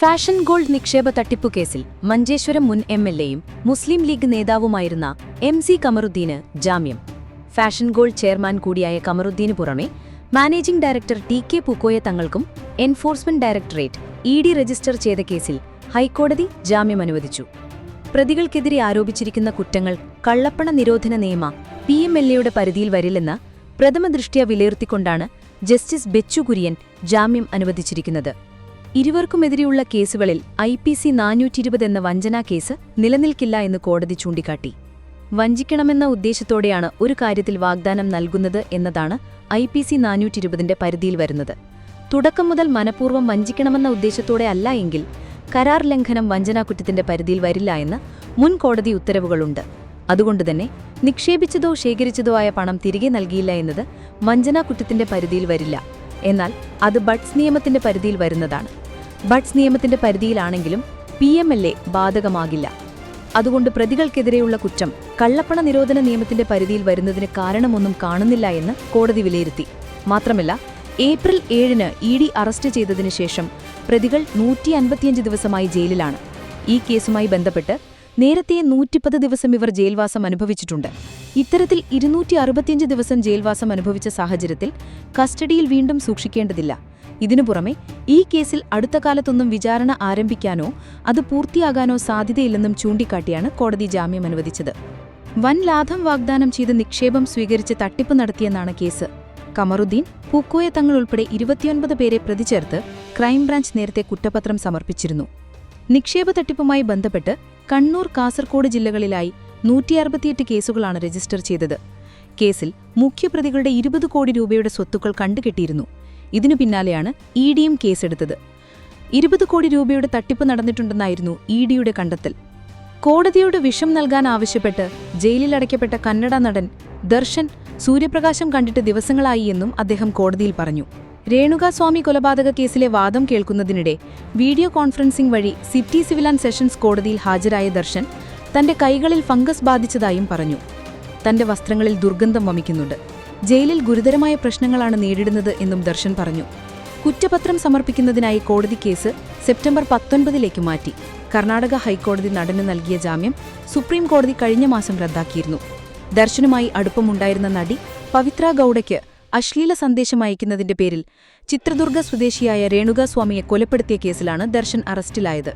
Fashion gold നിക്ഷേപ തട്ടിപ്പു കേസിൽ മഞ്ചേശ്വരം മുൻ എം എൽ എയും മുസ്ലിം ലീഗ് നേതാവുമായിരുന്ന എം സി കമറുദ്ദീന് ജാമ്യം. ഫാഷൻ ഗോൾഡ് ചെയർമാൻ കൂടിയായ കമറുദ്ദീന് പുറമെ managing director T K Pookoya തങ്ങൾക്കും enforcement directorate E D register ചെയ്ത കേസിൽ ഹൈക്കോടതി ജാമ്യം അനുവദിച്ചു. പ്രതികൾക്കെതിരെ ആരോപിച്ചിരിക്കുന്ന കുറ്റങ്ങൾ കള്ളപ്പണ നിരോധന നിയമ പി എം എൽ എയുടെ പരിധിയിൽ വരില്ലെന്ന് പ്രഥമദൃഷ്ട്യാ വിലയിരുത്തിക്കൊണ്ടാണ് ജസ്റ്റിസ് ബെച്ചു കുര്യൻ ജാമ്യം അനുവദിച്ചിരിക്കുന്നത്. ഇരുവർക്കുമെതിരെയുള്ള കേസുകളിൽ ഐ പി സി നാനൂറ്റിരുപത് എന്ന വഞ്ചനാ കേസ് നിലനിൽക്കില്ല എന്ന് കോടതി ചൂണ്ടിക്കാട്ടി. വഞ്ചിക്കണമെന്ന ഉദ്ദേശത്തോടെയാണ് ഒരു കാര്യത്തിൽ വാഗ്ദാനം നൽകുന്നത് എന്നതാണ് ഐ പി സി നാനൂറ്റിരുപതിന്റെ പരിധിയിൽ വരുന്നത്. തുടക്കം മുതൽ മനഃപൂർവം വഞ്ചിക്കണമെന്ന ഉദ്ദേശത്തോടെ അല്ല എങ്കിൽ കരാർ ലംഘനം വഞ്ചനാ കുറ്റത്തിന്റെ പരിധിയിൽ വരില്ല എന്ന് മുൻ കോടതി ഉത്തരവുകളുണ്ട്. അതുകൊണ്ടുതന്നെ നിക്ഷേപിച്ചതോ ശേഖരിച്ചതോ ആയ പണം തിരികെ നൽകിയില്ല എന്നത് വഞ്ചനാക്കുറ്റത്തിന്റെ പരിധിയിൽ വരില്ല. എന്നാൽ അത് ബഡ്സ് നിയമത്തിന്റെ പരിധിയിൽ വരുന്നതാണ്. ബഡ്സ് നിയമത്തിന്റെ പരിധിയിലാണെങ്കിലും പി എം എൽ എ ബാധകമാകില്ല. അതുകൊണ്ട് പ്രതികൾക്കെതിരെയുള്ള കുറ്റം കള്ളപ്പണ നിരോധന നിയമത്തിന്റെ പരിധിയിൽ വരുന്നതിന് കാരണമൊന്നും കാണുന്നില്ല എന്ന് കോടതി വിലയിരുത്തി. മാത്രമല്ല ഏപ്രിൽ ഏഴിന് ഇ ഡി അറസ്റ്റ് ചെയ്തതിനു ശേഷം പ്രതികൾ നൂറ്റി അൻപത്തിയഞ്ച് ദിവസമായി ജയിലിലാണ്. ഈ കേസുമായി ബന്ധപ്പെട്ട് നേരത്തെ നൂറ്റിപ്പത് ദിവസം ഇവർ ജയിൽവാസം അനുഭവിച്ചിട്ടുണ്ട്. ഇത്തരത്തിൽ ഇരുന്നൂറ്റി അറുപത്തിയഞ്ച് ദിവസം ജയിൽവാസം അനുഭവിച്ച സാഹചര്യത്തിൽ കസ്റ്റഡിയിൽ വീണ്ടും സൂക്ഷിക്കേണ്ടതില്ല. ഇതിനു പുറമെ ഈ കേസിൽ അടുത്ത കാലത്തൊന്നും വിചാരണ ആരംഭിക്കാനോ അത് പൂർത്തിയാകാനോ സാധ്യതയില്ലെന്നും ചൂണ്ടിക്കാട്ടിയാണ് കോടതി ജാമ്യം അനുവദിച്ചത്. വൻ ലാഭം വാഗ്ദാനം ചെയ്ത് നിക്ഷേപം സ്വീകരിച്ച് തട്ടിപ്പ് നടത്തിയെന്നാണ് കേസ്. കമറുദ്ദീൻ പൂക്കോയ തങ്ങൾ ഉൾപ്പെടെ ഇരുപത്തിയൊൻപത് പേരെ പ്രതിചേർത്ത് ക്രൈംബ്രാഞ്ച് നേരത്തെ കുറ്റപത്രം സമർപ്പിച്ചിരുന്നു. നിക്ഷേപ തട്ടിപ്പുമായി ബന്ധപ്പെട്ട് കണ്ണൂർ കാസർകോട് ജില്ലകളിലായി നൂറ്റി അറുപത്തിയെട്ട് കേസുകളാണ് രജിസ്റ്റർ ചെയ്തത്. കേസിൽ മുഖ്യപ്രതികളുടെ ഇരുപത് കോടി രൂപയുടെ സ്വത്തുക്കൾ കണ്ടുകെട്ടിയിരുന്നു. ഇതിനു പിന്നാലെയാണ് ഇ ഡിയും കേസെടുത്തത്. ഇരുപത് കോടി രൂപയുടെ തട്ടിപ്പ് നടന്നിട്ടുണ്ടെന്നായിരുന്നു ഇ ഡിയുടെ കണ്ടെത്തൽ. കോടതിയോട് വിഷം നൽകാൻ ആവശ്യപ്പെട്ട് ജയിലിലടയ്ക്കപ്പെട്ട കന്നഡ നടൻ ദർശൻ സൂര്യപ്രകാശം കണ്ടിട്ട് ദിവസങ്ങളായി എന്നും അദ്ദേഹം കോടതിയിൽ പറഞ്ഞു. രേണുകാസ്വാമി കൊലപാതക കേസിലെ വാദം കേൾക്കുന്നതിനിടെ വീഡിയോ കോൺഫറൻസിംഗ് വഴി സിറ്റി സിവിൽ ആൻഡ് സെഷൻസ് കോടതിയിൽ ഹാജരായ ദർശൻ തന്റെ കൈകളിൽ ഫംഗസ് ബാധിച്ചതായും പറഞ്ഞു. തന്റെ വസ്ത്രങ്ങളിൽ ദുർഗന്ധം വമിക്കുന്നുണ്ട്. ജയിലിൽ ഗുരുതരമായ പ്രശ്നങ്ങളാണ് നേരിടുന്നത് എന്നും ദർശൻ പറഞ്ഞു. കുറ്റപത്രം സമർപ്പിക്കുന്നതിനായി കോടതി കേസ് സെപ്റ്റംബർ പത്തൊൻപതിലേക്ക് മാറ്റി. കർണാടക ഹൈക്കോടതി നടന് നൽകിയ ജാമ്യം സുപ്രീം കോടതി കഴിഞ്ഞ മാസം റദ്ദാക്കിയിരുന്നു. ദർശനുമായി അടുപ്പമുണ്ടായിരുന്ന നടി പവിത്ര ഗൌഡയ്ക്ക് അശ്ലീല സന്ദേശം അയക്കുന്നതിന്റെ പേരിൽ ചിത്രദുർഗ സ്വദേശിയായ രേണുകാസ്വാമിയെ കൊലപ്പെടുത്തിയ കേസിലാണ് ദർശൻ അറസ്റ്റിലായത്.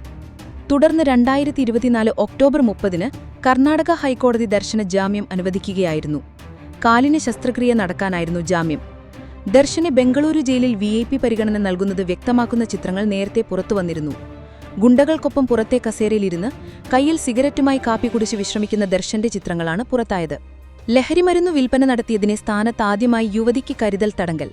തുടർന്ന് രണ്ടായിരത്തി ഇരുപത്തിനാല് ഒക്ടോബർ മുപ്പതിന് കർണാടക ഹൈക്കോടതി ദർശന ജാമ്യം അനുവദിക്കുകയായിരുന്നു. കാലിന് ശസ്ത്രക്രിയ നടക്കാനായിരുന്നു ജാമ്യം. ദർശന് ബംഗളൂരു ജയിലിൽ വി ഐ പി പരിഗണന നൽകുന്നത് വ്യക്തമാക്കുന്ന ചിത്രങ്ങൾ നേരത്തെ പുറത്തുവന്നിരുന്നു ഗുണ്ടകൾക്കൊപ്പം പുറത്തെ കസേരയിലിരുന്ന് കയ്യിൽ സിഗരറ്റുമായി കാപ്പി കുടിച്ച് വിശ്രമിക്കുന്ന ദർശന്റെ ചിത്രങ്ങളാണ് പുറത്തായത്. ലഹരിമരുന്നു വിൽപ്പന നടത്തിയതിനെ സ്ഥാനത്താദ്യമായി യുവതിക്ക് കരുതൽ തടങ്കൽ.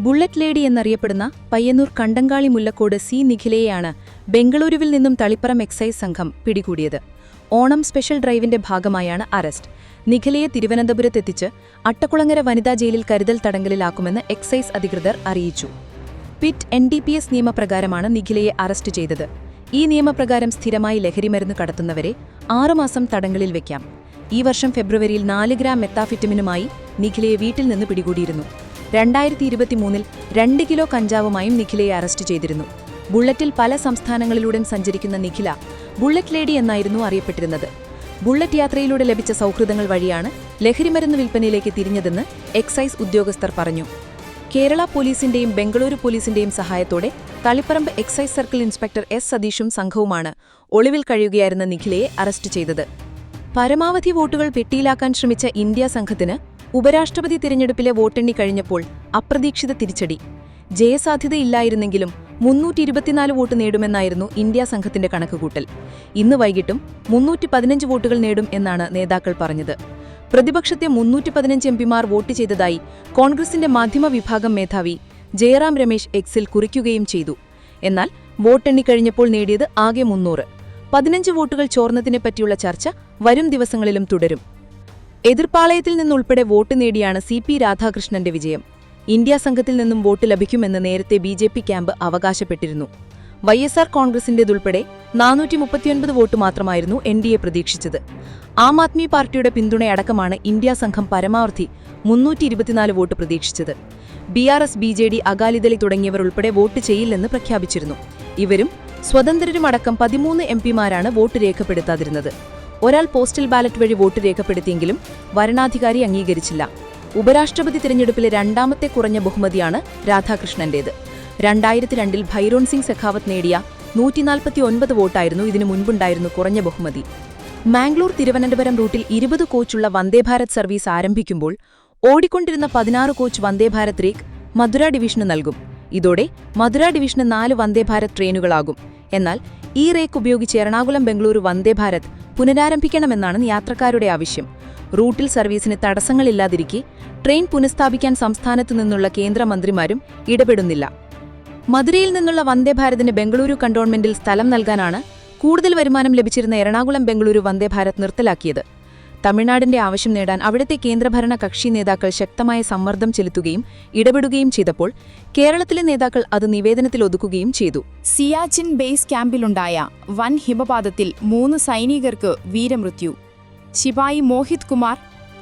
ബുള്ളറ്റ് ലേഡി എന്നറിയപ്പെടുന്ന പയ്യന്നൂർ കണ്ടങ്കാളി മുല്ലക്കോട് സി നിഖിലയെയാണ് ബംഗളൂരുവിൽ നിന്നും തളിപ്പറം എക്സൈസ് സംഘം പിടികൂടിയത്. ഓണം സ്പെഷ്യൽ ഡ്രൈവിന്റെ ഭാഗമായാണ് അറസ്റ്റ്. നിഖിലയെ തിരുവനന്തപുരത്തെത്തിച്ച് അട്ടക്കുളങ്ങര വനിതാ ജയിലിൽ കരുതൽ തടങ്കലിലാക്കുമെന്ന് എക്സൈസ് അധികൃതർ അറിയിച്ചു. PIT N D P S നിയമപ്രകാരമാണ് നിഖിലയെ അറസ്റ്റ് ചെയ്തത്. ഈ നിയമപ്രകാരം സ്ഥിരമായി ലഹരിമരുന്ന് കടത്തുന്നവരെ ആറുമാസം തടങ്കലിൽ വെക്കാം. ഈ വർഷം ഫെബ്രുവരിയിൽ നാല് ഗ്രാം മെത്താഫിറ്റമിനുമായി നിഖിലയെ വീട്ടിൽ നിന്ന് പിടികൂടിയിരുന്നു. രണ്ടായിരത്തി ഇരുപത്തിമൂന്നിൽ രണ്ട് കിലോ കഞ്ചാവുമായും നിഖിലയെ അറസ്റ്റ് ചെയ്തിരുന്നു. ബുള്ളറ്റിൽ പല സംസ്ഥാനങ്ങളിലൂടെ സഞ്ചരിക്കുന്ന നിഖില ബുള്ളറ്റ് ലേഡി എന്നായിരുന്നു അറിയപ്പെട്ടിരുന്നത്. ബുള്ളറ്റ് യാത്രയിലൂടെ ലഭിച്ച സൗഹൃദങ്ങൾ വഴിയാണ് ലഹരിമരുന്ന് വിൽപ്പനയിലേക്ക് തിരിഞ്ഞതെന്ന് എക്സൈസ് ഉദ്യോഗസ്ഥർ പറഞ്ഞു. കേരള പോലീസിന്റെയും ബംഗളൂരു പോലീസിന്റെയും സഹായത്തോടെ Taliparamba excise circle inspector S സതീഷും സംഘവുമാണ് ഒളിവിൽ കഴിയുകയായിരുന്ന നിഖിലയെ അറസ്റ്റ് ചെയ്തത്. പരമാവധി വോട്ടുകൾ പെട്ടിയിലാക്കാൻ ശ്രമിച്ച ഇന്ത്യ സംഘത്തിന് ഉപരാഷ്ട്രപതി തിരഞ്ഞെടുപ്പിലെ വോട്ടെണ്ണി കഴിഞ്ഞപ്പോൾ അപ്രതീക്ഷിത തിരിച്ചടി. ജയസാധ്യതയില്ലായിരുന്നെങ്കിലും മുന്നൂറ്റി ഇരുപത്തിനാല് വോട്ട് നേടുമെന്നായിരുന്നു ഇന്ത്യ സംഘത്തിന്റെ കണക്കുകൂട്ടൽ. ഇന്ന് വൈകിട്ടും മുന്നൂറ്റി പതിനഞ്ച് വോട്ടുകൾ നേടും എന്നാണ് നേതാക്കൾ പറഞ്ഞത്. പ്രതിപക്ഷത്തെ മുന്നൂറ്റി പതിനഞ്ച് എംപിമാർ വോട്ട് ചെയ്തതായി കോൺഗ്രസിന്റെ മാധ്യമ വിഭാഗം മേധാവി ജയറാം രമേശ് എക്സിൽ കുറിക്കുകയും ചെയ്തു. എന്നാൽ വോട്ടെണ്ണി കഴിഞ്ഞപ്പോൾ നേടിയത് ആകെ മുന്നൂറ്. പതിനഞ്ച് വോട്ടുകൾ ചോർന്നതിനെപ്പറ്റിയുള്ള ചർച്ച വരും ദിവസങ്ങളിലും തുടരും. എതിർപ്പാളയത്തിൽ നിന്നുൾപ്പെടെ വോട്ട് നേടിയാണ് സി പി രാധാകൃഷ്ണന്റെ വിജയം. ഇന്ത്യ സംഘത്തിൽ നിന്നും വോട്ട് ലഭിക്കുമെന്ന് നേരത്തെ ബി ജെ പി ക്യാമ്പ് അവകാശപ്പെട്ടിരുന്നു. വൈ എസ് ആർ കോൺഗ്രസിന്റേതുൾപ്പെടെ നാനൂറ്റി മുപ്പത്തിയൊൻപത് വോട്ട് മാത്രമായിരുന്നു എൻ ഡി എ പ്രതീക്ഷിച്ചത്. ആം ആദ്മി പാർട്ടിയുടെ പിന്തുണയടക്കമാണ് ഇന്ത്യ സംഘം പരമാവധി മുന്നൂറ്റി ഇരുപത്തിനാല് വോട്ട് പ്രതീക്ഷിച്ചത്. B R S B J D അകാലിദളി തുടങ്ങിയവർ ഉൾപ്പെടെ വോട്ട് ചെയ്യില്ലെന്ന് പ്രഖ്യാപിച്ചിരുന്നു. ഇവരും സ്വതന്ത്രരുമടക്കം പതിമൂന്ന് എം പിമാരാണ് വോട്ട് രേഖപ്പെടുത്താതിരുന്നത്. ഒരാൾ പോസ്റ്റൽ ബാലറ്റ് വഴി വോട്ട് രേഖപ്പെടുത്തിയെങ്കിലും വരണാധികാരി അംഗീകരിച്ചില്ല. ഉപരാഷ്ട്രപതി തിരഞ്ഞെടുപ്പിലെ രണ്ടാമത്തെ കുറഞ്ഞ ബഹുമതിയാണ് രാധാകൃഷ്ണന്റേത്. രണ്ടായിരത്തി രണ്ടിൽ ഭൈരോൺ സിംഗ് സെഖാവത്ത് നേടിയ നൂറ്റിനാൽപ്പത്തി ഒൻപത് വോട്ടായിരുന്നു ഇതിനു മുൻപുണ്ടായിരുന്നു കുറഞ്ഞ ബഹുമതി. മാംഗ്ലൂർ തിരുവനന്തപുരം റൂട്ടിൽ ഇരുപത് കോച്ചുള്ള വന്ദേഭാരത് സർവീസ് ആരംഭിക്കുമ്പോൾ ഓടിക്കൊണ്ടിരുന്ന പതിനാറ് കോച്ച് വന്ദേഭാരത് റീക്ക് മധുര ഡിവിഷന് നൽകും. ഇതോടെ മധുര ഡിവിഷന് നാല് വന്ദേഭാരത് ട്രെയിനുകളാകും. എന്നാൽ ഈ റേക്ക് ഉപയോഗിച്ച് എറണാകുളം ബംഗളൂരു വന്ദേഭാരത് പുനരാരംഭിക്കണമെന്നാണ് യാത്രക്കാരുടെ ആവശ്യം. റൂട്ടിൽ സർവീസിന് തടസ്സങ്ങളില്ലാതിരിക്കെ ട്രെയിൻ പുനഃസ്ഥാപിക്കാൻ സംസ്ഥാനത്തു നിന്നുള്ള കേന്ദ്രമന്ത്രിമാരും ഇടപെടുന്നില്ല. മധുരയിൽ നിന്നുള്ള വന്ദേഭാരതിന് ബംഗളൂരു കണ്ടോൺമെന്റിൽ സ്ഥലം നൽകാനാണ് കൂടുതൽ വരുമാനം ലഭിച്ചിരുന്ന എറണാകുളം ബംഗളൂരു വന്ദേഭാരത് നിർത്തലാക്കിയത്. തമിഴ്നാടിന്റെ ആവശ്യം നേടാൻ അവിടുത്തെ കേന്ദ്രഭരണ കക്ഷി നേതാക്കൾ ശക്തമായ സമ്മർദ്ദം ചെലുത്തുകയും ഇടപെടുകയും ചെയ്തപ്പോൾ കേരളത്തിലെ നേതാക്കൾ അത് നിവേദനത്തിൽ ഒതുക്കുകയും ചെയ്തു. സിയാച്ചിൻ ബേസ് ക്യാമ്പിലുണ്ടായ വൻ ഹിമപാതത്തിൽ മൂന്ന് സൈനികർക്ക് വീരമൃത്യു. ശിപായി മോഹിത് കുമാർ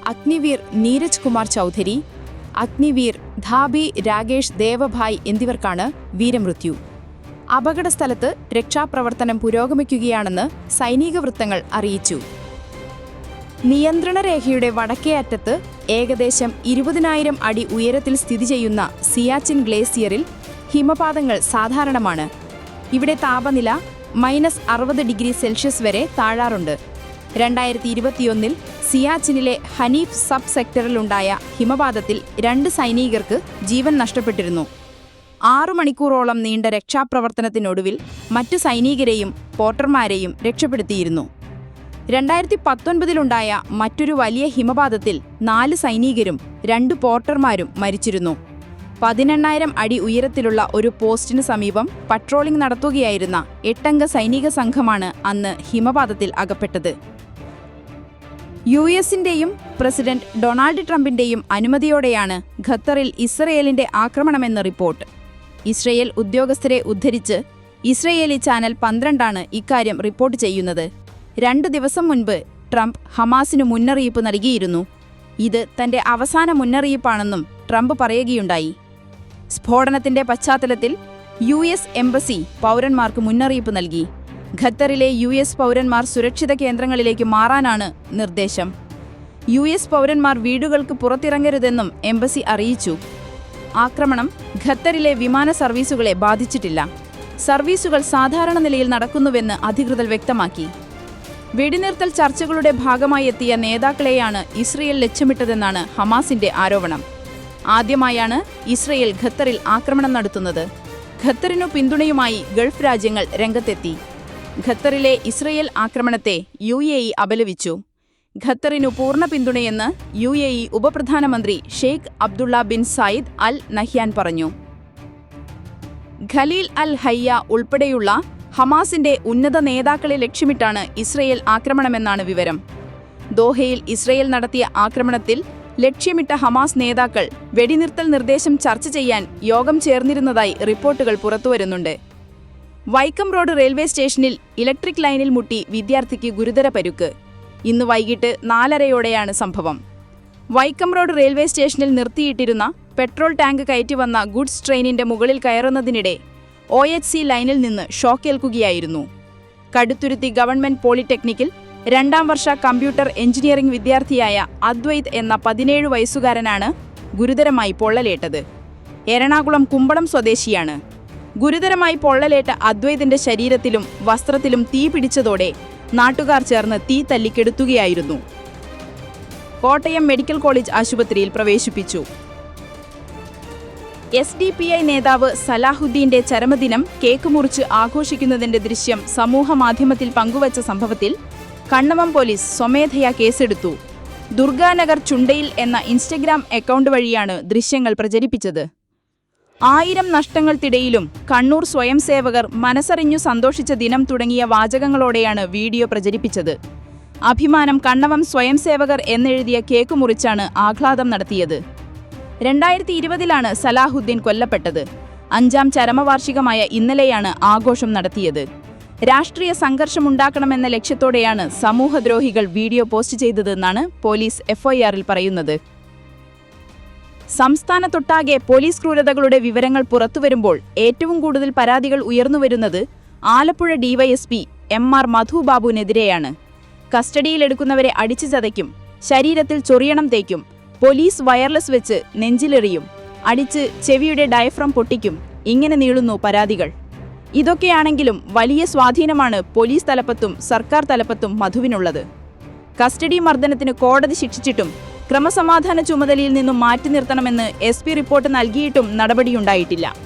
അഗ്നിവീർ നീരജ് കുമാർ ചൗധരി അഗ്നിവീർ ധാബി രാകേഷ് ദേവഭായ് എന്നിവർക്കാണ് വീരമൃത്യു. അപകടസ്ഥലത്ത് രക്ഷാപ്രവർത്തനം പുരോഗമിക്കുകയാണെന്ന് സൈനിക വൃത്തങ്ങൾ അറിയിച്ചു. നിയന്ത്രണരേഖയുടെ വടക്കേ അറ്റത്ത് ഏകദേശം ഇരുപതിനായിരം അടി ഉയരത്തിൽ സ്ഥിതി ചെയ്യുന്ന സിയാച്ചിൻ ഗ്ലേസിയറിൽ ഹിമപാതങ്ങൾ സാധാരണമാണ്. ഇവിടെ താപനില മൈനസ് അറുപത് ഡിഗ്രി സെൽഷ്യസ് വരെ താഴാറുണ്ട്. രണ്ടായിരത്തി ഇരുപത്തിയൊന്നിൽ സിയാച്ചിനിലെ ഹനീഫ് സബ് സെക്ടറിലുണ്ടായ ഹിമപാതത്തിൽ രണ്ട് സൈനികർക്ക് ജീവൻ നഷ്ടപ്പെട്ടിരുന്നു. ആറു മണിക്കൂറോളം നീണ്ട രക്ഷാപ്രവർത്തനത്തിനൊടുവിൽ മറ്റു സൈനികരെയും പോർട്ടർമാരെയും രക്ഷപ്പെടുത്തിയിരുന്നു. രണ്ടായിരത്തി പത്തൊൻപതിലുണ്ടായ മറ്റൊരു വലിയ ഹിമപാതത്തിൽ നാല് സൈനികരും രണ്ട് പോർട്ടർമാരും മരിച്ചിരുന്നു. പതിനെണ്ണായിരം അടി ഉയരത്തിലുള്ള ഒരു പോസ്റ്റിന് സമീപം പട്രോളിംഗ് നടത്തുകയായിരുന്ന എട്ടംഗ സൈനിക സംഘമാണ് അന്ന് ഹിമപാതത്തിൽ അകപ്പെട്ടത്. യു എസിന്റെയും പ്രസിഡന്റ് ഡൊണാൾഡ് ട്രംപിന്റെയും അനുമതിയോടെയാണ് ഖത്തറിൽ ഇസ്രയേലിന്റെ ആക്രമണമെന്ന റിപ്പോർട്ട്. ഇസ്രയേൽ ഉദ്യോഗസ്ഥരെ ഉദ്ധരിച്ച് ഇസ്രയേലി ചാനൽ പന്ത്രണ്ടാണ് ഇക്കാര്യം റിപ്പോർട്ട് ചെയ്യുന്നത്. രണ്ടു ദിവസം മുൻപ് ട്രംപ് ഹമാസിനു മുന്നറിയിപ്പ് നൽകിയിരുന്നു. ഇത് തന്റെ അവസാന മുന്നറിയിപ്പാണെന്നും ട്രംപ് പറയുകയുണ്ടായി. സ്ഫോടനത്തിന്റെ പശ്ചാത്തലത്തിൽ യു എസ് എംബസി പൗരന്മാർക്ക് മുന്നറിയിപ്പ് നൽകി. ഖത്തറിലെ യു എസ് പൗരന്മാർ സുരക്ഷിത കേന്ദ്രങ്ങളിലേക്ക് മാറാനാണ് നിർദ്ദേശം. യു എസ് പൗരന്മാർ വീടുകൾക്ക് പുറത്തിറങ്ങരുതെന്നും എംബസി അറിയിച്ചു. ആക്രമണം ഖത്തറിലെ വിമാന സർവീസുകളെ ബാധിച്ചിട്ടില്ല. സർവീസുകൾ സാധാരണ നിലയിൽ നടക്കുന്നുവെന്ന് അധികൃതർ വ്യക്തമാക്കി. വെടിനിർത്തൽ ചർച്ചകളുടെ ഭാഗമായി എത്തിയ നേതാക്കളെയാണ് ഇസ്രയേൽ ലക്ഷ്യമിട്ടതെന്നാണ് ഹമാസിന്റെ ആരോപണം. ആദ്യമായാണ് ഇസ്രയേൽ ഖത്തറിൽ ആക്രമണം നടത്തുന്നത്. ഖത്തറിനു പിന്തുണയുമായി ഗൾഫ് രാജ്യങ്ങൾ രംഗത്തെത്തി. ഖത്തറിലെ ഇസ്രയേൽ ആക്രമണത്തെ യു എ ഇ അപലപിച്ചു. ഖത്തറിനു പൂർണ പിന്തുണയെന്ന് യു എ ഇ ഉപപ്രധാനമന്ത്രി Sheikh Abdullah bin Zayed Al Nahyan പറഞ്ഞു. ഖലീൽ അൽ ഹയ്യ ഉൾപ്പെടെയുള്ള ഹമാസിന്റെ ഉന്നത നേതാക്കളെ ലക്ഷ്യമിട്ടാണ് ഇസ്രയേൽ ആക്രമണമെന്നാണ് വിവരം. ദോഹയിൽ ഇസ്രയേൽ നടത്തിയ ആക്രമണത്തിൽ ലക്ഷ്യമിട്ട ഹമാസ് നേതാക്കൾ വെടിനിർത്തൽ നിർദ്ദേശം ചർച്ച ചെയ്യാൻ യോഗം ചേർന്നിരുന്നതായി റിപ്പോർട്ടുകൾ പുറത്തുവരുന്നുണ്ട്. വൈക്കം റോഡ് റെയിൽവേ സ്റ്റേഷനിൽ ഇലക്ട്രിക് ലൈനിൽ മുട്ടി വിദ്യാർത്ഥിക്ക് ഗുരുതര പരുക്ക്. ഇന്ന് വൈകിട്ട് നാലരയോടെയാണ് സംഭവം. വൈക്കം റോഡ് റെയിൽവേ സ്റ്റേഷനിൽ നിർത്തിയിട്ടിരുന്ന പെട്രോൾ ടാങ്ക് കയറ്റി വന്ന ഗുഡ്സ് ട്രെയിനിന്റെ മുകളിൽ കയറുന്നതിനിടെ ഒ എച്ച് സി ലൈനിൽ നിന്ന് ഷോക്കേൽക്കുകയായിരുന്നു കടുത്തുരുത്തി ഗവൺമെന്റ് പോളിടെക്നിക്കിൽ രണ്ടാം വർഷ കമ്പ്യൂട്ടർ എഞ്ചിനീയറിംഗ് വിദ്യാർത്ഥിയായ അദ്വൈത് എന്ന പതിനേഴ് വയസ്സുകാരനാണ് ഗുരുതരമായി പൊള്ളലേറ്റത്. എറണാകുളം കുമ്പളം സ്വദേശിയാണ്. ഗുരുതരമായി പൊള്ളലേറ്റ അദ്വൈതിന്റെ ശരീരത്തിലും വസ്ത്രത്തിലും തീ പിടിച്ചതോടെ നാട്ടുകാർ ചേർന്ന് തീ തല്ലിക്കെടുത്തുകയായിരുന്നു. കോട്ടയം മെഡിക്കൽ കോളേജ് ആശുപത്രിയിൽ പ്രവേശിപ്പിച്ചു. എസ് ഡി പി ഐ നേതാവ് സലാഹുദ്ദീന്റെ ചരമദിനം കേക്ക് മുറിച്ച് ആഘോഷിക്കുന്നതിന്റെ ദൃശ്യം സമൂഹമാധ്യമത്തിൽ പങ്കുവച്ച സംഭവത്തിൽ കണ്ണമം പോലീസ് സ്വമേധയാ കേസെടുത്തു. ദുർഗാനഗർ ചുണ്ടയിൽ എന്ന ഇൻസ്റ്റഗ്രാം അക്കൗണ്ട് വഴിയാണ് ദൃശ്യങ്ങൾ പ്രചരിപ്പിച്ചത്. ആയിരം നഷ്ടങ്ങൾക്കിടയിലും കണ്ണൂർ സ്വയം സേവകർ മനസ്സറിഞ്ഞു സന്തോഷിച്ച ദിനം തുടങ്ങിയ വാചകങ്ങളോടെയാണ് വീഡിയോ പ്രചരിപ്പിച്ചത്. അഭിമാനം കണ്ണവം സ്വയം സേവകർ എന്നെഴുതിയ കേക്ക് മുറിച്ചാണ് ആഹ്ലാദം നടത്തിയത്. രണ്ടായിരത്തി ഇരുപതിലാണ് സലാഹുദ്ദീൻ കൊല്ലപ്പെട്ടത്. അഞ്ചാം ചരമവാർഷികമായ ഇന്നലെയാണ് ആഘോഷം നടത്തിയത്. രാഷ്ട്രീയ സംഘർഷമുണ്ടാക്കണമെന്ന ലക്ഷ്യത്തോടെയാണ് സമൂഹദ്രോഹികൾ വീഡിയോ പോസ്റ്റ് ചെയ്തതെന്നാണ് പോലീസ് എഫ്ഐആറിൽ പറയുന്നത്. സംസ്ഥാനത്തൊട്ടാകെ പോലീസ് ക്രൂരതകളുടെ വിവരങ്ങൾ പുറത്തുവരുമ്പോൾ ഏറ്റവും കൂടുതൽ പരാതികൾ ഉയർന്നുവരുന്നത് ആലപ്പുഴ ഡിവൈഎസ്പി എം ആർ മധുബാബുവിനെതിരെയാണ്. കസ്റ്റഡിയിലെടുക്കുന്നവരെ അടിച്ചു ചതയ്ക്കും ശരീരത്തിൽ ചൊറിയണം തേക്കും പോലീസ് വയർലെസ് വെച്ച് നെഞ്ചിലെറിയും. അടിച്ച് ചെവിയുടെ ഡയഫ്രം പൊട്ടിക്കും. ഇങ്ങനെ നീളുന്നു പരാതികൾ. ഇതൊക്കെയാണെങ്കിലും വലിയ സ്വാധീനമാണ് പോലീസ് തലപ്പത്തും സർക്കാർ തലപ്പത്തും മധുവിനുള്ളത്. കസ്റ്റഡി മർദ്ദനത്തിന് കോടതി ശിക്ഷിച്ചിട്ടും ക്രമസമാധാന ചുമതലയിൽ നിന്നും മാറ്റി നിർത്തണമെന്ന് എസ് പി റിപ്പോർട്ട് നൽകിയിട്ടും നടപടിയുണ്ടായിട്ടില്ല.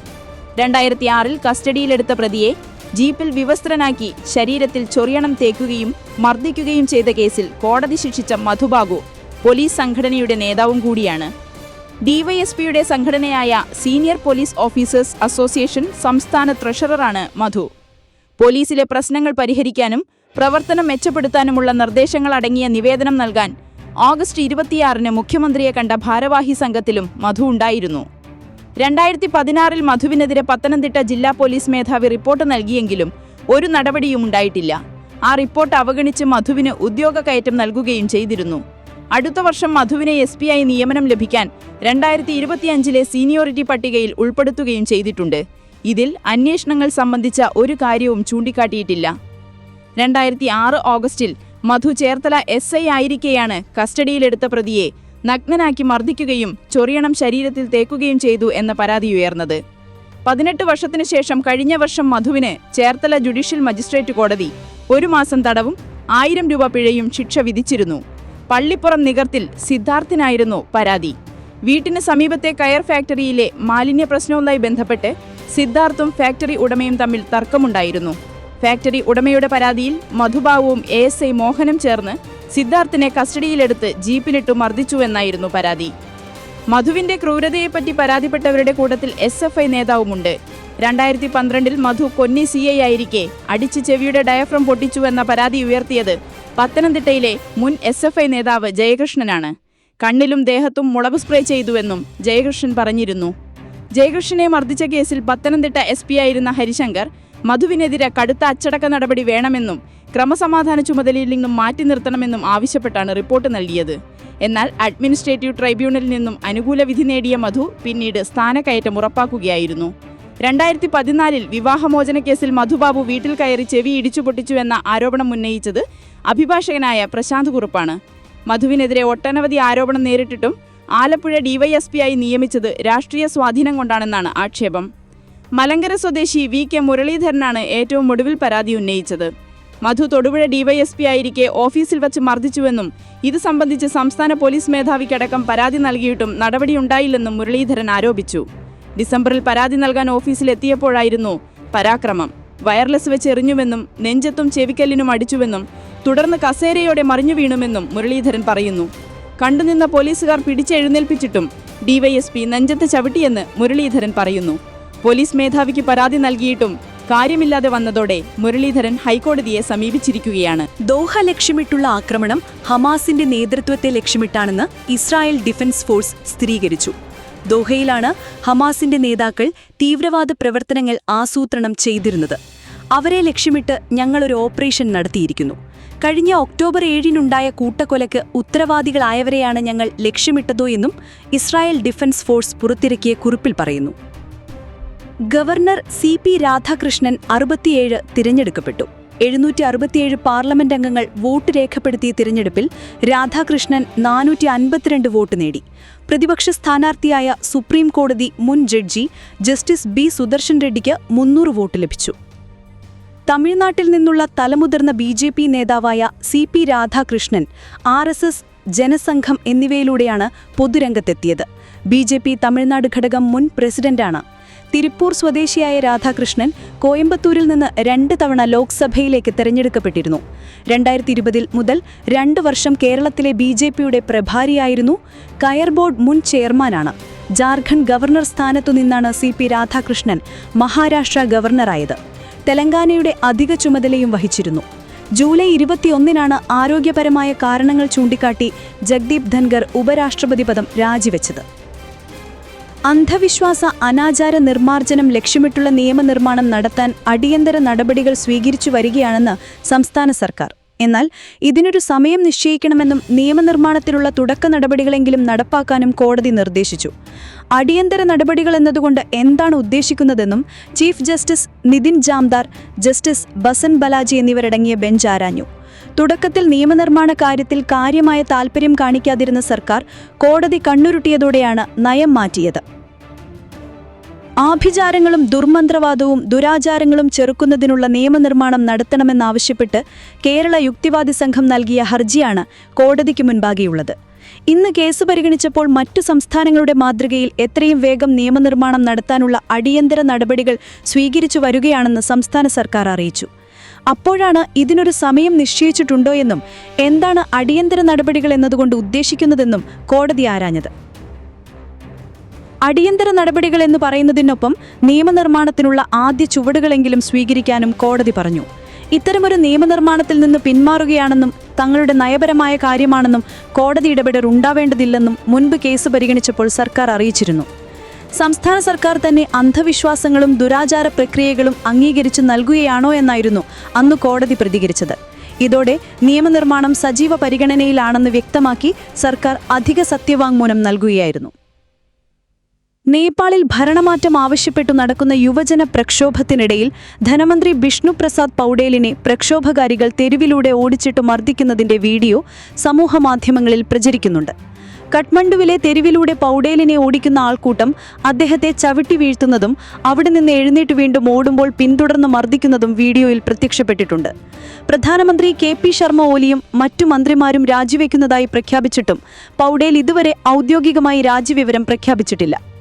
രണ്ടായിരത്തി ആറിൽ കസ്റ്റഡിയിലെടുത്ത പ്രതിയെ ജീപ്പിൽ വിവസ്ത്രനാക്കി ശരീരത്തിൽ ചൊറിയണം തേക്കുകയും മർദ്ദിക്കുകയും ചെയ്ത കേസിൽ കോടതി ശിക്ഷിച്ച മധുബാബു പോലീസ് സംഘടനയുടെ നേതാവും കൂടിയാണ്. ഡിവൈഎസ്പിയുടെ സംഘടനയായ സീനിയർ പോലീസ് ഓഫീസേഴ്സ് അസോസിയേഷൻ സംസ്ഥാന ട്രഷററാണ് മധു. പോലീസിലെ പ്രശ്നങ്ങൾ പരിഹരിക്കാനും പ്രവർത്തനം മെച്ചപ്പെടുത്താനുമുള്ള നിർദ്ദേശങ്ങൾ അടങ്ങിയ നിവേദനം നൽകാൻ ഓഗസ്റ്റ് ഇരുപത്തിയാറിന് മുഖ്യമന്ത്രിയെ കണ്ട ഭാരവാഹി സംഘത്തിലും മധു ഉണ്ടായിരുന്നു. രണ്ടായിരത്തി പതിനാറിൽ മധുവിനെതിരെ പത്തനംതിട്ട ജില്ലാ പോലീസ് മേധാവി റിപ്പോർട്ട് നൽകിയെങ്കിലും ഒരു നടപടിയും ഉണ്ടായിട്ടില്ല. ആ റിപ്പോർട്ട് അവഗണിച്ച് മധുവിന് ഉദ്യോഗ കയറ്റം നൽകുകയും ചെയ്തിരുന്നു. അടുത്ത വർഷം മധുവിനെ എസ് പി ആയി നിയമനം ലഭിക്കാൻ രണ്ടായിരത്തി ഇരുപത്തിയഞ്ചിലെ സീനിയോറിറ്റി പട്ടികയിൽ ഉൾപ്പെടുത്തുകയും ചെയ്തിട്ടുണ്ട്. ഇതിൽ അന്വേഷണങ്ങൾ സംബന്ധിച്ച ഒരു കാര്യവും ചൂണ്ടിക്കാട്ടിയിട്ടില്ല. രണ്ടായിരത്തി ആറ് ഓഗസ്റ്റിൽ മധു ചേർത്തല എസ് ഐ ആയിരിക്കെയാണ് കസ്റ്റഡിയിലെടുത്ത പ്രതിയെ നഗ്നനാക്കി മർദ്ദിക്കുകയും ചൊറിയണം ശരീരത്തിൽ തേക്കുകയും ചെയ്തു എന്ന പരാതി ഉയർന്നത്. പതിനെട്ട് വർഷത്തിനു ശേഷം കഴിഞ്ഞ വർഷം മധുവിന് ചേർത്തല ജുഡീഷ്യൽ മജിസ്ട്രേറ്റ് കോടതി ഒരു മാസം തടവും ആയിരം രൂപ പിഴയും ശിക്ഷ വിധിച്ചിരുന്നു. പള്ളിപ്പുറം നികർത്തിൽ സിദ്ധാർത്ഥിനായിരുന്നു പരാതി. വീട്ടിന് സമീപത്തെ കയർ ഫാക്ടറിയിലെ മാലിന്യ പ്രശ്നവുമായി ബന്ധപ്പെട്ട് സിദ്ധാർത്ഥും ഫാക്ടറി ഉടമയും തമ്മിൽ തർക്കമുണ്ടായിരുന്നു. ഫാക്ടറി ഉടമയുടെ പരാതിയിൽ മധുബാവുവും എ എസ് ഐ മോഹനും ചേർന്ന് സിദ്ധാർത്ഥിനെ കസ്റ്റഡിയിലെടുത്ത് ജീപ്പിലിട്ടു മർദ്ദിച്ചുവെന്നായിരുന്നു പരാതി. മധുവിന്റെ ക്രൂരതയെപ്പറ്റി പരാതിപ്പെട്ടവരുടെ കൂട്ടത്തിൽ എസ് എഫ് ഐ നേതാവുമുണ്ട്. രണ്ടായിരത്തി പന്ത്രണ്ടിൽ മധു കൊന്നി സി ഐ ആയിരിക്കെ അടിച്ച് ചെവിയുടെ ഡയഫ്രം പൊട്ടിച്ചുവെന്ന പരാതി ഉയർത്തിയത് പത്തനംതിട്ടയിലെ മുൻ എസ് എഫ് ഐ നേതാവ് ജയകൃഷ്ണനാണ്. കണ്ണിലും ദേഹത്തും മുളക് സ്പ്രേ ചെയ്തുവെന്നും ജയകൃഷ്ണൻ പറഞ്ഞിരുന്നു. ജയകൃഷ്ണനെ മർദ്ദിച്ച കേസിൽ പത്തനംതിട്ട എസ് പി ആയിരുന്ന ഹരിശങ്കർ മധുവിനെതിരെ കടുത്ത അച്ചടക്ക നടപടി വേണമെന്നും ക്രമസമാധാന ചുമതലയിൽ നിന്നും മാറ്റി നിർത്തണമെന്നും ആവശ്യപ്പെട്ടാണ് റിപ്പോർട്ട് നൽകിയത്. എന്നാൽ അഡ്മിനിസ്ട്രേറ്റീവ് ട്രൈബ്യൂണലിൽ നിന്നും അനുകൂല വിധി നേടിയ മധു പിന്നീട് സ്ഥാനക്കയറ്റം ഉറപ്പാക്കുകയായിരുന്നു. രണ്ടായിരത്തി പതിനാലിൽ വിവാഹമോചന കേസിൽ മധുബാബു വീട്ടിൽ കയറി ചെവി ഇടിച്ചു പൊട്ടിച്ചുവെന്ന ആരോപണം ഉന്നയിച്ചത് അഭിഭാഷകനായ പ്രശാന്ത് കുറുപ്പാണ്. മധുവിനെതിരെ ഒട്ടനവധി ആരോപണം നേരിട്ടിട്ടും ആലപ്പുഴ ഡിവൈഎസ്പിയായി നിയമിച്ചത് രാഷ്ട്രീയ സ്വാധീനം കൊണ്ടാണെന്നാണ് ആക്ഷേപം. മലങ്കര സ്വദേശി വി കെ മുരളീധരനാണ് ഏറ്റവും ഒടുവിൽ പരാതി ഉന്നയിച്ചത്. മധു തൊടുപുഴ ഡിവൈഎസ്പി ആയിരിക്കെ ഓഫീസിൽ വച്ച് മർദ്ദിച്ചുവെന്നും ഇത് സംബന്ധിച്ച് സംസ്ഥാന പോലീസ് മേധാവിക്കടക്കം പരാതി നൽകിയിട്ടും നടപടിയുണ്ടായില്ലെന്നും മുരളീധരൻ ആരോപിച്ചു. ഡിസംബറിൽ പരാതി നൽകാൻ ഓഫീസിലെത്തിയപ്പോഴായിരുന്നു പരാക്രമം. വയർലെസ് വെച്ച് എറിഞ്ഞുവെന്നും നെഞ്ചത്തും ചെവിക്കല്ലിനും അടിച്ചുവെന്നും തുടർന്ന് കസേരയോടെ മറിഞ്ഞു വീണുമെന്നും മുരളീധരൻ പറയുന്നു. കണ്ടുനിന്ന പോലീസുകാർ പിടിച്ചെഴുന്നേൽപ്പിച്ചിട്ടും ഡിവൈഎസ്പി നെഞ്ചത്ത് ചവിട്ടിയെന്ന് മുരളീധരൻ പറയുന്നു. പോലീസ് മേധാവിക്ക് പരാതി നൽകിയിട്ടും കാര്യമില്ലാതെ വന്നതോടെ മുരളീധരൻ ഹൈക്കോടതിയെ സമീപിച്ചിരിക്കുകയാണ്. ദോഹ ലക്ഷ്യമിട്ടുള്ള ആക്രമണം ഹമാസിന്റെ നേതൃത്വത്തെ ലക്ഷ്യമിട്ടാണെന്ന് ഇസ്രായേൽ ഡിഫൻസ് ഫോഴ്സ് സ്ഥിരീകരിച്ചു. ദോഹയിലാണ് ഹമാസിന്റെ നേതാക്കൾ തീവ്രവാദ പ്രവർത്തനങ്ങൾ ആസൂത്രണം ചെയ്തിരുന്നത്. അവരെ ലക്ഷ്യമിട്ട് ഞങ്ങളൊരു ഓപ്പറേഷൻ നടത്തിയിരിക്കുന്നു. കഴിഞ്ഞ ഒക്ടോബർ ഏഴിനുണ്ടായ കൂട്ടക്കൊലയ്ക്ക് ഉത്തരവാദികളായവരെയാണ് ഞങ്ങൾ ലക്ഷ്യമിട്ടതോ എന്നും ഇസ്രായേൽ ഡിഫൻസ് ഫോഴ്സ് പുറത്തിറക്കിയ കുറിപ്പിൽ പറയുന്നു. ഗവർണർ സി പി രാധാകൃഷ്ണൻ അറുപത്തിയേഴ് തിരഞ്ഞെടുക്കപ്പെട്ടു. എഴുന്നൂറ്റി അറുപത്തിയേഴ് പാർലമെന്റ് അംഗങ്ങൾ വോട്ട് രേഖപ്പെടുത്തിയ തിരഞ്ഞെടുപ്പിൽ രാധാകൃഷ്ണൻ നാനൂറ്റി അൻപത്തിരണ്ട് വോട്ട് നേടി. പ്രതിപക്ഷ സ്ഥാനാർത്ഥിയായ സുപ്രീം കോടതി മുൻ ജഡ്ജി ജസ്റ്റിസ് ബി സുദർശൻ റെഡ്ഡിക്ക് മുന്നൂറ് വോട്ട് ലഭിച്ചു. തമിഴ്നാട്ടിൽ നിന്നുള്ള തലമുതിർന്ന ബി ജെ പി നേതാവായ C P Radhakrishnan R S S ജനസംഘം എന്നിവയിലൂടെയാണ് പൊതുരംഗത്തെത്തിയത്. ബി ജെ പി തമിഴ്നാട് ഘടകം മുൻ പ്രസിഡന്റാണ്. തിരുപ്പൂർ സ്വദേശിയായ രാധാകൃഷ്ണൻ കോയമ്പത്തൂരിൽ നിന്ന് രണ്ട് തവണ ലോക്സഭയിലേക്ക് തെരഞ്ഞെടുക്കപ്പെട്ടിരുന്നു. രണ്ടായിരത്തി ഇരുപതിൽ മുതൽ രണ്ട് വർഷം കേരളത്തിലെ ബി ജെ പിയുടെ പ്രഭാരിയായിരുന്നു കയർ ബോർഡ് മുൻ ചെയർമാനാണ്. ജാർഖണ്ഡ് ഗവർണർ സ്ഥാനത്തു നിന്നാണ് സി പി രാധാകൃഷ്ണൻ മഹാരാഷ്ട്ര ഗവർണറായത്. തെലങ്കാനയുടെ അധിക ചുമതലയും വഹിച്ചിരുന്നു. ജൂലൈ ഇരുപത്തിയൊന്നിനാണ് ആരോഗ്യപരമായ കാരണങ്ങൾ ചൂണ്ടിക്കാട്ടി ജഗ്ദീപ് ധൻഗർ ഉപരാഷ്ട്രപതി പദം രാജിവെച്ചത്. അന്ധവിശ്വാസ അനാചാര നിർമ്മാർജനം ലക്ഷ്യമിട്ടുള്ള നിയമനിർമ്മാണം നടത്താൻ അടിയന്തര നടപടികൾ സ്വീകരിച്ചു വരികയാണെന്ന് സംസ്ഥാന സർക്കാർ. എന്നാൽ ഇതിനൊരു സമയം നിശ്ചയിക്കണമെന്നും നിയമനിർമ്മാണത്തിനുള്ള തുടക്ക നടപടികളെങ്കിലും നടപ്പാക്കാനും കോടതി നിർദ്ദേശിച്ചു. അടിയന്തര നടപടികൾ എന്നതുകൊണ്ട് എന്താണ് ഉദ്ദേശിക്കുന്നതെന്നും chief justice Nitin Jamdar justice Basant Balaji എന്നിവരടങ്ങിയ ബെഞ്ച് ആരാഞ്ഞു. തുടക്കത്തിൽ നിയമനിർമ്മാണ കാര്യത്തിൽ കാര്യമായ താൽപര്യം കാണിക്കാതിരുന്ന സർക്കാർ കോടതി കണ്ണുരുട്ടിയതോടെയാണ് നയം മാറ്റിയത്. ആഭിചാരങ്ങളും ദുർമന്ത്രവാദവും ദുരാചാരങ്ങളും ചെറുക്കുന്നതിനുള്ള നിയമനിർമ്മാണം നടത്തണമെന്നാവശ്യപ്പെട്ട് കേരള യുക്തിവാദി സംഘം നൽകിയ ഹർജിയാണ് കോടതിക്ക് മുൻപാകെയുള്ളത്. ഇന്ന് കേസ് പരിഗണിച്ചപ്പോൾ മറ്റു സംസ്ഥാനങ്ങളുടെ മാതൃകയിൽ എത്രയും വേഗം നിയമനിർമ്മാണം നടത്താനുള്ള അടിയന്തര നടപടികൾ സ്വീകരിച്ചു വരികയാണെന്ന് സംസ്ഥാന സർക്കാർ അറിയിച്ചു. അപ്പോഴാണ് ഇതിനൊരു സമയം നിശ്ചയിച്ചിട്ടുണ്ടോ എന്നും എന്താണ് അടിയന്തര നടപടികൾ എന്നതുകൊണ്ട് ഉദ്ദേശിക്കുന്നതെന്നും കോടതി ആരാഞ്ഞത്. അടിയന്തര നടപടികൾ എന്ന് പറയുന്നതിനൊപ്പം നിയമനിർമ്മാണത്തിനുള്ള ആദ്യ ചുവടുകളെങ്കിലും സ്വീകരിക്കാനും കോടതി പറഞ്ഞു. ഇത്തരമൊരു നിയമനിർമ്മാണത്തിൽ നിന്ന് പിന്മാറുകയാണെന്നും തങ്ങളുടെ നയപരമായ കാര്യമാണെന്നും കോടതി ഇടപെടൽ ഉണ്ടാവേണ്ടതില്ലെന്നും മുൻപ് കേസ് പരിഗണിച്ചപ്പോൾ സർക്കാർ അറിയിച്ചിരുന്നു. സംസ്ഥാന സർക്കാർ തന്നെ അന്ധവിശ്വാസങ്ങളും ദുരാചാര പ്രക്രിയകളും അംഗീകരിച്ച് നൽകുകയാണോ എന്നായിരുന്നു അന്ന് കോടതി പ്രതികരിച്ചത്. ഇതോടെ നിയമനിർമ്മാണം സജീവ പരിഗണനയിലാണെന്ന് വ്യക്തമാക്കി സർക്കാർ അധിക സത്യവാങ്മൂലം നൽകുകയായിരുന്നു. നേപ്പാളിൽ ഭരണമാറ്റം ആവശ്യപ്പെട്ടു നടക്കുന്ന യുവജന പ്രക്ഷോഭത്തിനിടയിൽ ധനമന്ത്രി ബിഷ്ണു പ്രസാദ് പൗഡേലിനെ പ്രക്ഷോഭകാരികൾ തെരുവിലൂടെ ഓടിച്ചിട്ട് മർദ്ദിക്കുന്നതിന്റെ വീഡിയോ സമൂഹമാധ്യമങ്ങളിൽ പ്രചരിക്കുന്നുണ്ട്. കഠ്മണ്ഡുവിലെ തെരുവിലൂടെ പൗഡേലിനെ ഓടിക്കുന്ന ആൾക്കൂട്ടം അദ്ദേഹത്തെ ചവിട്ടി വീഴ്ത്തുന്നതും അവിടെ നിന്ന് എഴുന്നേറ്റ് വീണ്ടും ഓടുമ്പോൾ പിന്തുടർന്ന് മർദ്ദിക്കുന്നതും വീഡിയോയിൽ പ്രത്യക്ഷപ്പെട്ടിട്ടുണ്ട്. പ്രധാനമന്ത്രി കെ പി ശർമ്മ ഓലിയും മറ്റു മന്ത്രിമാരും രാജിവെക്കുന്നതായി പ്രഖ്യാപിച്ചിട്ടും പൗഡേൽ ഇതുവരെ ഔദ്യോഗികമായി രാജിവിവരം പ്രഖ്യാപിച്ചിട്ടില്ല.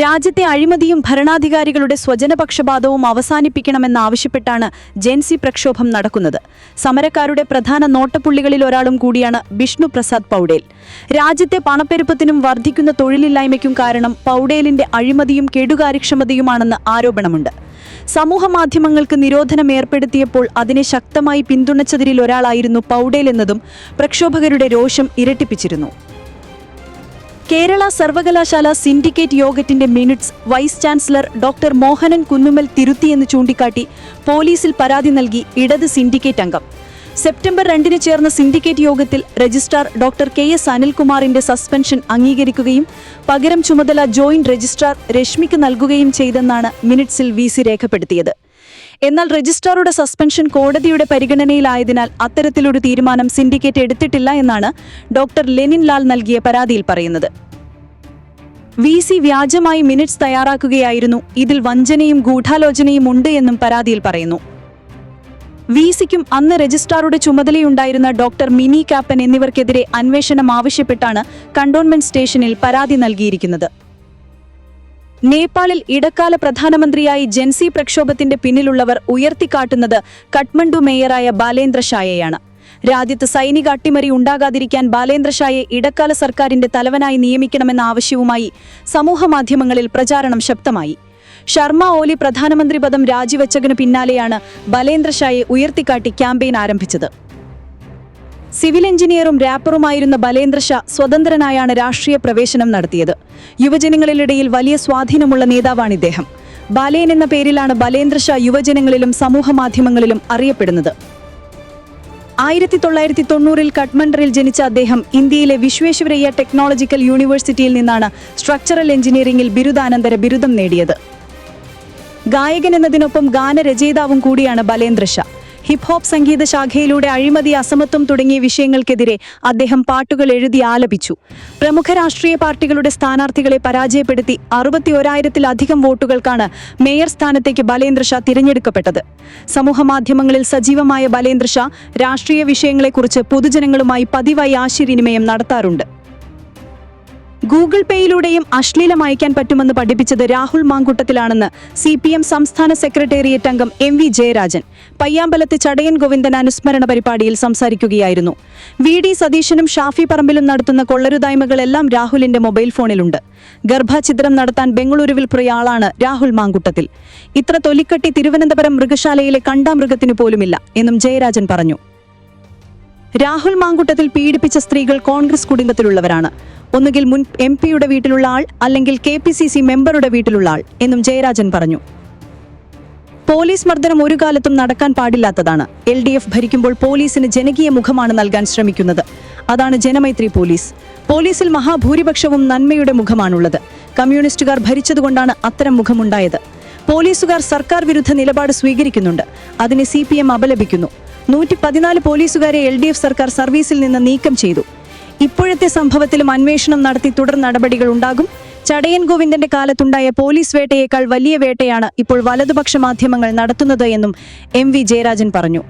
രാജ്യത്തെ അഴിമതിയും ഭരണാധികാരികളുടെ സ്വജനപക്ഷപാതവും അവസാനിപ്പിക്കണമെന്നാവശ്യപ്പെട്ടാണ് ജെൻസി പ്രക്ഷോഭം നടക്കുന്നത്. സമരക്കാരുടെ പ്രധാന നോട്ടപ്പുള്ളികളിൽ ഒരാളും കൂടിയാണ് ബിഷ്ണു പ്രസാദ് പൗഡേൽ. രാജ്യത്തെ പണപ്പെരുപ്പത്തിനും വർദ്ധിക്കുന്ന തൊഴിലില്ലായ്മയ്ക്കും കാരണം പൗഡേലിന്റെ അഴിമതിയും കെടുകാര്യക്ഷമതയുമാണെന്ന് ആരോപണമുണ്ട്. സമൂഹ മാധ്യമങ്ങൾക്ക് നിരോധനം ഏർപ്പെടുത്തിയപ്പോൾ അതിനെ ശക്തമായി പിന്തുണച്ചതിരിൽ ഒരാളായിരുന്നു പൗഡേൽ എന്നതും പ്രക്ഷോഭകരുടെ രോഷം ഇരട്ടിപ്പിച്ചിരുന്നു. കേരള സർവകലാശാല സിൻഡിക്കേറ്റ് യോഗത്തിന്റെ minutes vice chancellor doctor Mohanan Kunnummal തിരുത്തിയെന്ന് ചൂണ്ടിക്കാട്ടി പോലീസിൽ പരാതി നൽകി ഇടത് സിൻഡിക്കേറ്റ് അംഗം. സെപ്റ്റംബർ രണ്ടിന് ചേർന്ന സിൻഡിക്കേറ്റ് യോഗത്തിൽ രജിസ്ട്രാർ ഡോക്ടർ കെ എസ് അനിൽകുമാറിന്റെ സസ്പെൻഷൻ അംഗീകരിക്കുകയും പകരം ചുമതല ജോയിന്റ് രജിസ്ട്രാർ രശ്മിക്ക് നൽകുകയും ചെയ്തെന്നാണ് മിനിറ്റ്സിൽ വി രേഖപ്പെടുത്തിയത്. എന്നാൽ രജിസ്ട്രാറുടെ സസ്പെൻഷൻ കോടതിയുടെ പരിഗണനയിലായതിനാൽ അത്തരത്തിലൊരു തീരുമാനം സിൻഡിക്കേറ്റ് എടുത്തിട്ടില്ല എന്നാണ് ഡോക്ടർ ലെനിൻ ലാൽ നൽകിയ പരാതിയിൽ പറയുന്നത്. വി സി വ്യാജമായി മിനിറ്റ്സ് തയ്യാറാക്കുകയായിരുന്നു. ഇതിൽ വഞ്ചനയും ഗൂഢാലോചനയും ഉണ്ട് എന്നും പരാതിയിൽ പറയുന്നു. വി സിക്കും അന്ന് രജിസ്ട്രാറുടെ ചുമതലയുണ്ടായിരുന്ന ഡോക്ടർ മിനി കാപ്പൻ എന്നിവർക്കെതിരെ അന്വേഷണം ആവശ്യപ്പെട്ടാണ് കണ്ടോൺമെന്റ് സ്റ്റേഷനിൽ പരാതി നൽകിയിരിക്കുന്നത്. നേപ്പാളിൽ ഇടക്കാല പ്രധാനമന്ത്രിയായി ജൻസി പ്രക്ഷോഭത്തിന്റെ പിന്നിലുള്ളവർ ഉയർത്തിക്കാട്ടുന്നത് കഠ്മണ്ഡു മേയറായ ബാലേന്ദ്ര ഷായെയാണ്. രാജ്യത്ത് സൈനിക അട്ടിമറി ഉണ്ടാകാതിരിക്കാൻ ബാലേന്ദ്ര ഷായെ ഇടക്കാല സർക്കാരിന്റെ തലവനായി നിയമിക്കണമെന്ന ആവശ്യവുമായി സമൂഹമാധ്യമങ്ങളിൽ പ്രചാരണം ശക്തമായി. ശർമ്മ ഓലി പ്രധാനമന്ത്രി പദം രാജിവെച്ചതിനു പിന്നാലെയാണ് ബലേന്ദ്ര ഷായെ ഉയർത്തിക്കാട്ടി ക്യാമ്പയിൻ ആരംഭിച്ചത്. സിവിൽ എഞ്ചിനീയറും റാപ്പറുമായിരുന്ന ബലേന്ദ്ര ഷാ സ്വതന്ത്രനായാണ് രാഷ്ട്രീയ പ്രവേശനം നടത്തിയത്. യുവജനങ്ങളിലിടയിൽ വലിയ സ്വാധീനമുള്ള നേതാവാണ് ഇദ്ദേഹം. ബാലേൻ എന്ന പേരിലാണ് ബലേന്ദ്ര ഷാ യുവജനങ്ങളിലും സമൂഹ മാധ്യമങ്ങളിലും അറിയപ്പെടുന്നത്. ആയിരത്തി തൊള്ളായിരത്തി തൊണ്ണൂറിൽ കഠ്മണ്ഡറിൽ ജനിച്ച അദ്ദേഹം ഇന്ത്യയിലെ വിശ്വേശ്വരയ്യ ടെക്നോളജിക്കൽ യൂണിവേഴ്സിറ്റിയിൽ നിന്നാണ് സ്ട്രക്ചറൽ എഞ്ചിനീയറിംഗിൽ ബിരുദാനന്തര ബിരുദം നേടിയത്. ഗായകൻ എന്നതിനൊപ്പം ഗാനരചയിതാവും കൂടിയാണ് ബലേന്ദ്ര ഷാ. ഹിപ് ഹോപ്പ് സംഗീത ശാഖയിലൂടെ അഴിമതി അസമത്വം തുടങ്ങിയ വിഷയങ്ങൾക്കെതിരെ അദ്ദേഹം പാട്ടുകൾ എഴുതി ആലപിച്ചു. പ്രമുഖ രാഷ്ട്രീയ പാർട്ടികളുടെ സ്ഥാനാർത്ഥികളെ പരാജയപ്പെടുത്തി അറുപത്തിയൊരായിരത്തിലധികം വോട്ടുകൾക്കാണ് മേയർ സ്ഥാനത്തേക്ക് ബലേന്ദ്ര ഷാ തിരഞ്ഞെടുക്കപ്പെട്ടത്. സമൂഹമാധ്യമങ്ങളിൽ സജീവമായ ബലേന്ദ്ര ഷാ രാഷ്ട്രീയ വിഷയങ്ങളെക്കുറിച്ച് പൊതുജനങ്ങളുമായി പതിവായി ആശയവിനിമയം നടത്താറുണ്ട്. ഗൂഗിൾ പേയിലൂടെയും അശ്ലീലം അയക്കാൻ പറ്റുമെന്ന് പഠിപ്പിച്ചത് രാഹുൽ മാങ്കൂട്ടത്തിലാണെന്ന് സി പി എം സംസ്ഥാന സെക്രട്ടേറിയറ്റ് അംഗം എം വി ജയരാജൻ. പയ്യാമ്പലത്ത് ചടയൻ ഗോവിന്ദൻ അനുസ്മരണ പരിപാടിയിൽ സംസാരിക്കുകയായിരുന്നു. വി ഡി സതീശനും ഷാഫി പറമ്പിലും നടത്തുന്ന കൊള്ളരുതായ്മകളെല്ലാം രാഹുലിന്റെ മൊബൈൽ ഫോണിലുണ്ട്. ഗർഭഛിദ്രം നടത്താൻ ബംഗളൂരുവിൽ പ്രിയാളാണ് രാഹുൽ മാങ്കൂട്ടത്തിൽ. ഇത്ര തൊലിക്കട്ടി തിരുവനന്തപുരം മൃഗശാലയിലെ കണ്ടാമൃഗത്തിനു പോലുമില്ല എന്നും ജയരാജൻ പറഞ്ഞു. രാഹുൽ മാങ്കുട്ടത്തിൽ പീഡിപ്പിച്ച സ്ത്രീകൾ കോൺഗ്രസ് കുടുംബത്തിലുള്ളവരാണ്. ഒന്നുകിൽ മുൻ എം പിയുടെ വീട്ടിലുള്ള ആൾ അല്ലെങ്കിൽ കെ പി സി സി മെമ്പറുടെ വീട്ടിലുള്ള ആൾ എന്നും ജയരാജൻ പറഞ്ഞു. പോലീസ് മർദ്ദനം ഒരു കാലത്തും നടക്കാൻ പാടില്ലാത്തതാണ്. എൽ ഡി എഫ് ഭരിക്കുമ്പോൾ പോലീസിന് ജനകീയ മുഖമാണ് നൽകാൻ ശ്രമിക്കുന്നത്. അതാണ് ജനമൈത്രി പോലീസ്. പോലീസിൽ മഹാഭൂരിപക്ഷവും നന്മയുടെ മുഖമാണുള്ളത്. കമ്മ്യൂണിസ്റ്റുകാർ ഭരിച്ചതുകൊണ്ടാണ് അത്തരം മുഖമുണ്ടായത്. പോലീസുകാർ സർക്കാർ വിരുദ്ധ നിലപാട് സ്വീകരിക്കുന്നുണ്ട്. അതിനെ സി പി എം അപലപിക്കുന്നു. നൂറ്റി പതിനാല് പോലീസുകാരെ എൽ ഡി എഫ് സർക്കാർ സർവീസിൽ നിന്ന് നീക്കം ചെയ്തു. ഇപ്പോഴത്തെ സംഭവത്തിലും അന്വേഷണം നടത്തി തുടർ നടപടികൾ ഉണ്ടാകും. ചടയൻ ഗോവിന്ദന്റെ കാലത്തുണ്ടായ പോലീസ് വേട്ടയേക്കാൾ വലിയ വേട്ടയാണ് ഇപ്പോൾ വലതുപക്ഷ മാധ്യമങ്ങൾ നടത്തുന്നത് എന്നും എം വി ജയരാജൻ പറഞ്ഞു.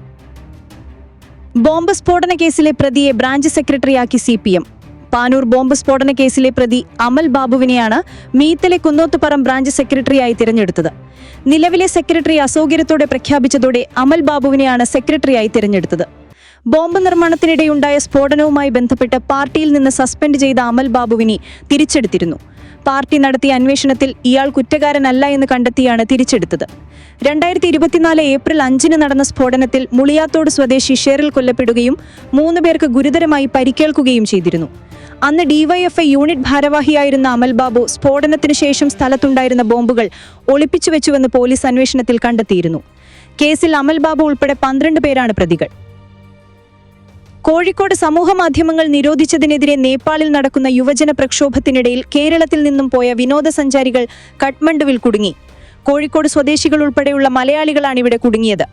ബോംബ് സ്ഫോടന കേസിലെ പ്രതിയെ branch സെക്രട്ടറിയാക്കി C P M. Panoor bomb സ്ഫോടന കേസിലെ പ്രതി അമൽ ബാബുവിനെയാണ് മീത്തലെ കുന്നോത്തുപറം ബ്രാഞ്ച് സെക്രട്ടറിയായി തിരഞ്ഞെടുത്തത്. നിലവിലെ സെക്രട്ടറി അസൗകര്യത്തോടെ പ്രഖ്യാപിച്ചതോടെ അമൽ ബാബുവിനെയാണ് സെക്രട്ടറിയായി തിരഞ്ഞെടുത്തത്. ബോംബ് നിർമ്മാണത്തിനിടെയുണ്ടായ സ്ഫോടനവുമായി ബന്ധപ്പെട്ട് പാർട്ടിയിൽ നിന്ന് സസ്പെൻഡ് ചെയ്ത അമൽ ബാബുവിനെ തിരിച്ചെടുത്തിരുന്നു. പാർട്ടി നടത്തിയ അന്വേഷണത്തിൽ ഇയാൾ കുറ്റക്കാരനല്ല എന്ന് കണ്ടെത്തിയാണ് തിരിച്ചെടുത്തത്. രണ്ടായിരത്തി ഇരുപത്തിനാല് ഏപ്രിൽ അഞ്ചിന് നടന്ന സ്ഫോടനത്തിൽ മുളിയാത്തോട് സ്വദേശി ഷെറിൽ കൊല്ലപ്പെടുകയും മൂന്ന് പേർക്ക് ഗുരുതരമായി പരിക്കേൽക്കുകയും ചെയ്തിരുന്നു. അന്ന് ഡിവൈഎഫ്ഐ യൂണിറ്റ് ഭാരവാഹിയായിരുന്ന അമൽ ബാബു സ്ഫോടനത്തിന് ശേഷം സ്ഥലത്തുണ്ടായിരുന്ന ബോംബുകൾ ഒളിപ്പിച്ചു വെച്ചുവെന്ന് പോലീസ് അന്വേഷണത്തിൽ കണ്ടെത്തിയിരുന്നു. കേസിൽ അമൽ ബാബു ഉൾപ്പെടെ പന്ത്രണ്ട് പേരാണ് പ്രതികൾ. കോഴിക്കോട് സമൂഹ മാധ്യമങ്ങൾ നിരോധിച്ചതിനെതിരെ നേപ്പാളിൽ നടക്കുന്ന യുവജന പ്രക്ഷോഭത്തിനിടയിൽ കേരളത്തിൽ നിന്നും പോയ വിനോദസഞ്ചാരികൾ കഠ്മണ്ഡുവിൽ കുടുങ്ങി. കോഴിക്കോട് സ്വദേശികൾ ഉൾപ്പെടെയുള്ള മലയാളികളാണ് ഇവിടെ കുടുങ്ങിയത്.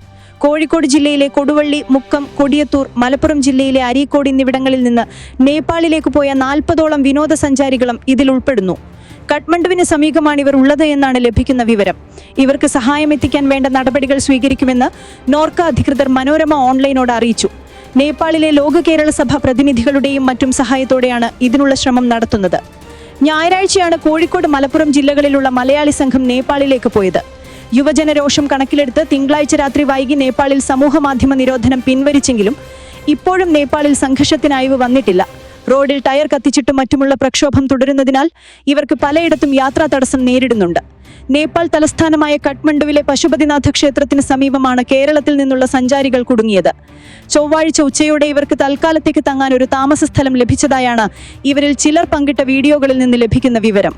കോഴിക്കോട് ജില്ലയിലെ കൊടുവള്ളി മുക്കം കൊടിയത്തൂർ മലപ്പുറം ജില്ലയിലെ അരീക്കോട് എന്നിവിടങ്ങളിൽ നിന്ന് നേപ്പാളിലേക്ക് പോയ നാൽപ്പതോളം വിനോദസഞ്ചാരികളും ഇതിൽ ഉൾപ്പെടുന്നു. കഠ്മണ്ഡുവിന് സമീപമാണ് ഇവർ ഉള്ളത് എന്നാണ് ലഭിക്കുന്ന വിവരം. ഇവർക്ക് സഹായം എത്തിക്കാൻ വേണ്ട നടപടികൾ സ്വീകരിക്കുമെന്ന് നോർക്ക അധികൃതർ മനോരമ ഓൺലൈനോട് അറിയിച്ചു. നേപ്പാളിലെ ലോക കേരള സഭ പ്രതിനിധികളുടെയും മറ്റും സഹായത്തോടെയാണ് ഇതിനുള്ള ശ്രമം നടത്തുന്നത്. ഞായറാഴ്ചയാണ് കോഴിക്കോട് മലപ്പുറം ജില്ലകളിലുള്ള മലയാളി സംഘം നേപ്പാളിലേക്ക് പോയത്. യുവജന രോഷം കണക്കിലെടുത്ത് തിങ്കളാഴ്ച രാത്രി വൈകി നേപ്പാളിൽ സമൂഹമാധ്യമ നിരോധനം പിൻവലിച്ചെങ്കിലും ഇപ്പോഴും നേപ്പാളിൽ സംഘർഷത്തിനായവ് വന്നിട്ടില്ല. റോഡിൽ ടയർ കത്തിച്ചിട്ടും മറ്റുമുള്ള പ്രക്ഷോഭം തുടരുന്നതിനാൽ ഇവർക്ക് പലയിടത്തും യാത്രാ തടസ്സം നേരിടുന്നുണ്ട്. നേപ്പാൾ തലസ്ഥാനമായ കഠ്മണ്ഡുവിലെ പശുപതിനാഥ ക്ഷേത്രത്തിന് സമീപമാണ് കേരളത്തിൽ നിന്നുള്ള സഞ്ചാരികൾ കുടുങ്ങിയത്. ചൊവ്വാഴ്ച ഉച്ചയോടെ ഇവർക്ക് തൽക്കാലത്തേക്ക് തങ്ങാൻ ഒരു താമസ സ്ഥലം ലഭിച്ചതായാണ് ഇവരിൽ ചിലർ പങ്കിട്ട വീഡിയോകളിൽ നിന്ന് ലഭിക്കുന്ന വിവരം.